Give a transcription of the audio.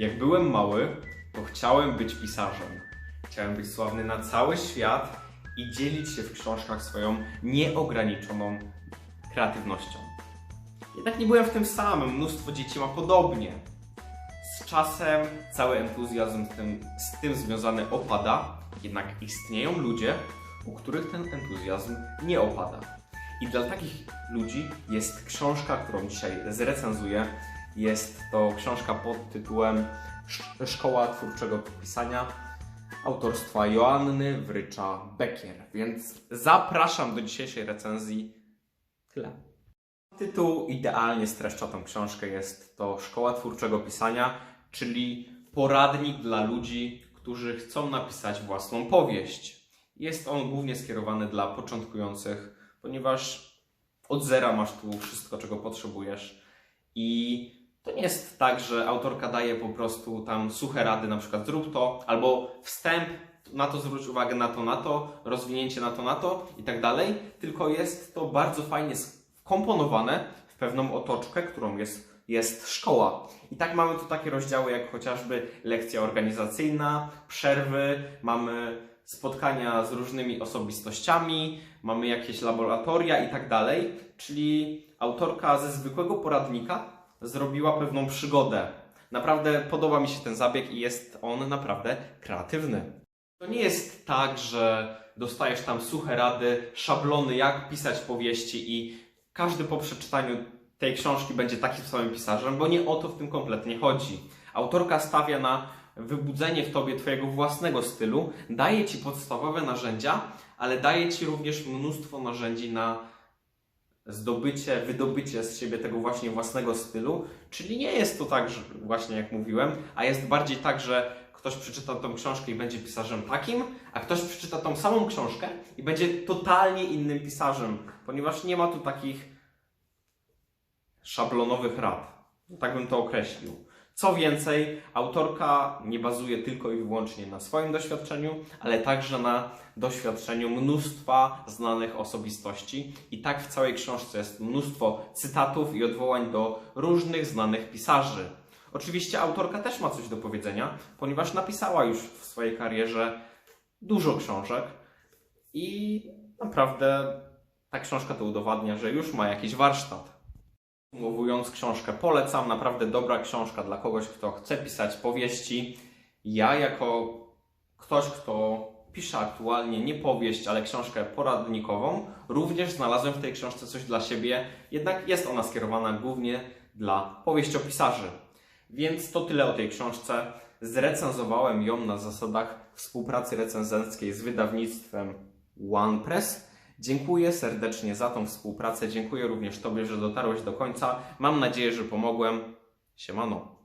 Jak byłem mały, to chciałem być pisarzem. Chciałem być sławny na cały świat i dzielić się w książkach swoją nieograniczoną kreatywnością. Jednak nie byłem w tym samym, mnóstwo dzieci ma podobnie. Z czasem cały entuzjazm z tym, z tym związany opada, jednak istnieją ludzie, u których ten entuzjazm nie opada. I dla takich ludzi jest książka, którą dzisiaj zrecenzuję. Jest to książka pod tytułem Sz- Szkoła Twórczego Pisania autorstwa Joanny Wrycza Bekier. Więc zapraszam do dzisiejszej recenzji. Tyle. Tytuł idealnie streszcza tą książkę. Jest to Szkoła Twórczego Pisania, czyli poradnik dla ludzi, którzy chcą napisać własną powieść. Jest on głównie skierowany dla początkujących, ponieważ od zera masz tu wszystko, czego potrzebujesz. I to nie jest tak, że autorka daje po prostu tam suche rady, na przykład zrób to, albo wstęp, na to zwróć uwagę, na to, na to, rozwinięcie na to, na to i tak dalej, tylko jest to bardzo fajnie wkomponowane w pewną otoczkę, którą jest, jest szkoła. I tak mamy tu takie rozdziały jak chociażby lekcja organizacyjna, przerwy, mamy spotkania z różnymi osobistościami, mamy jakieś laboratoria i tak dalej, czyli autorka ze zwykłego poradnika zrobiła pewną przygodę. Naprawdę podoba mi się ten zabieg i jest on naprawdę kreatywny. To nie jest tak, że dostajesz tam suche rady, szablony, jak pisać powieści i każdy po przeczytaniu tej książki będzie takim samym pisarzem, bo nie o to w tym kompletnie chodzi. Autorka stawia na wybudzenie w tobie twojego własnego stylu, daje ci podstawowe narzędzia, ale daje ci również mnóstwo narzędzi na zdobycie, wydobycie z siebie tego właśnie własnego stylu, czyli nie jest to tak, że właśnie jak mówiłem, a jest bardziej tak, że ktoś przeczyta tą książkę i będzie pisarzem takim, a ktoś przeczyta tą samą książkę i będzie totalnie innym pisarzem, ponieważ nie ma tu takich szablonowych rad. Tak bym to określił. Co więcej, autorka nie bazuje tylko i wyłącznie na swoim doświadczeniu, ale także na doświadczeniu mnóstwa znanych osobistości. I tak w całej książce jest mnóstwo cytatów i odwołań do różnych znanych pisarzy. Oczywiście autorka też ma coś do powiedzenia, ponieważ napisała już w swojej karierze dużo książek i naprawdę ta książka to udowadnia, że już ma jakiś warsztat. Podsumowując książkę, polecam, naprawdę dobra książka dla kogoś, kto chce pisać powieści. Ja, jako ktoś, kto pisze aktualnie nie powieść, ale książkę poradnikową, również znalazłem w tej książce coś dla siebie, jednak jest ona skierowana głównie dla powieściopisarzy. Więc to tyle o tej książce. Zrecenzowałem ją na zasadach współpracy recenzenckiej z wydawnictwem OnePress. Dziękuję serdecznie za tą współpracę. Dziękuję również Tobie, że dotarłeś do końca. Mam nadzieję, że pomogłem. Siemano.